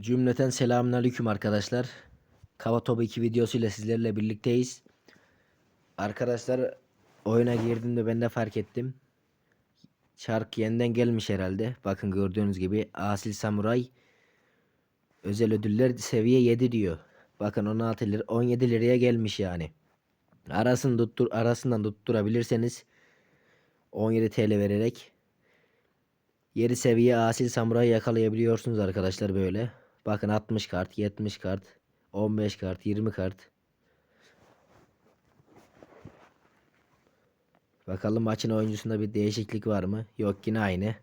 Cümleten selamünaleyküm arkadaşlar. Kava Topu 2 videosuyla sizlerle birlikteyiz. Arkadaşlar oyuna girdiğimde ben de fark ettim. Çark yeniden gelmiş herhalde. Bakın gördüğünüz gibi Asil Samuray özel ödüller seviye 7 diyor. Bakın 16 lira 17 liraya gelmiş yani. Arasını tuttur arasından tutturabilirseniz 17 TL vererek 7 seviye asil samuray yakalayabiliyorsunuz arkadaşlar böyle. Bakın 60 kart, 70 kart, 15 kart, 20 kart. Bakalım maçın oyuncusunda bir değişiklik var mı? Yok yine aynı.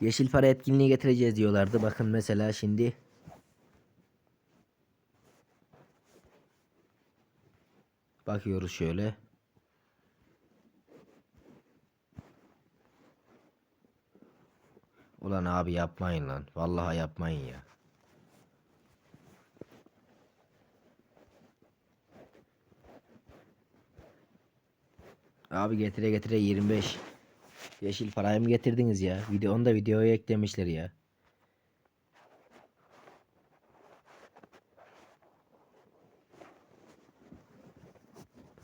Yeşil para etkinliği getireceğiz diyorlardı. Bakın mesela şimdi bakıyoruz şöyle. Ulan abi yapmayın lan. Vallahi yapmayın ya. Abi getire getire 25. Yeşil parayı mı getirdiniz ya? Video, onu da videoya eklemişler ya.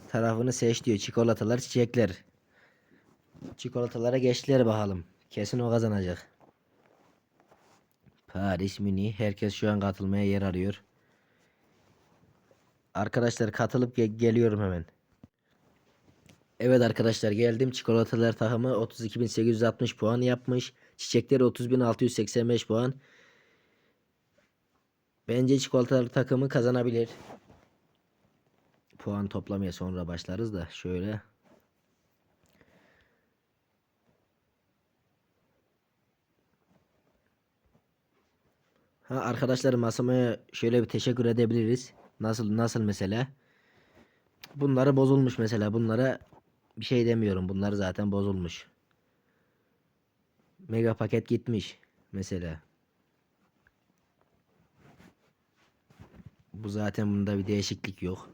Tarafını seç diyor. Çikolatalar, çiçekler. Çikolatalara geçtiler bakalım. Kesin o kazanacak. Paris Mini. Herkes şu an katılmaya yer arıyor. Arkadaşlar katılıp ge- geliyorum hemen. Evet arkadaşlar geldim. Çikolatalar takımı 32.860 puan yapmış. Çiçekleri 30.685 puan. Bence çikolatalar takımı kazanabilir. Puan toplamaya sonra başlarız da şöyle. Ha arkadaşlar masamaya şöyle bir teşekkür edebiliriz. Nasıl nasıl mesela? Bunları bozulmuş mesela. Bunlara bir şey demiyorum. Bunlar zaten bozulmuş. Mega paket gitmiş mesela. Bu zaten bunda bir değişiklik yok.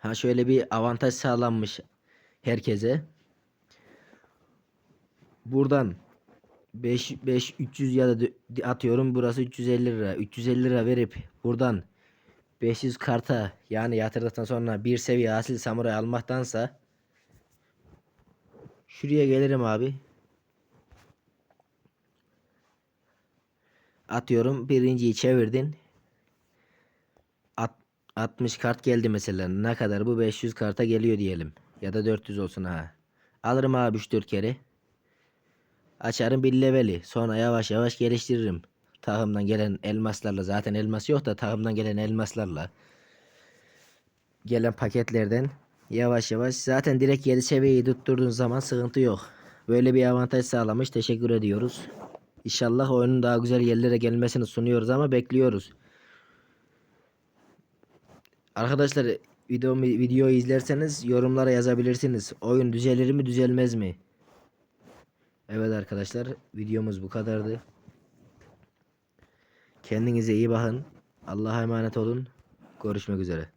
Ha şöyle bir avantaj sağlanmış herkese. Buradan 5 5 300 ya da atıyorum burası 350 lira. 350 lira verip buradan 500 karta yani yatırdıktan sonra bir seviye asil samuray almaktansa şuraya gelirim abi. Atıyorum birinciyi çevirdin. At, 60 kart geldi mesela. Ne kadar bu 500 karta geliyor diyelim. Ya da 400 olsun ha. Alırım abi 3-4 kere. Açarım bir leveli. Sonra yavaş yavaş geliştiririm. Tahımdan gelen elmaslarla zaten elmas yok da tahımdan gelen elmaslarla gelen paketlerden yavaş yavaş zaten direkt 7 seviyeyi tutturduğun zaman sıkıntı yok. Böyle bir avantaj sağlamış. Teşekkür ediyoruz. İnşallah oyunun daha güzel yerlere gelmesini sunuyoruz ama bekliyoruz. Arkadaşlar videomu videoyu izlerseniz yorumlara yazabilirsiniz. Oyun düzelir mi düzelmez mi? Evet arkadaşlar videomuz bu kadardı. Kendinize iyi bakın. Allah'a emanet olun. Görüşmek üzere.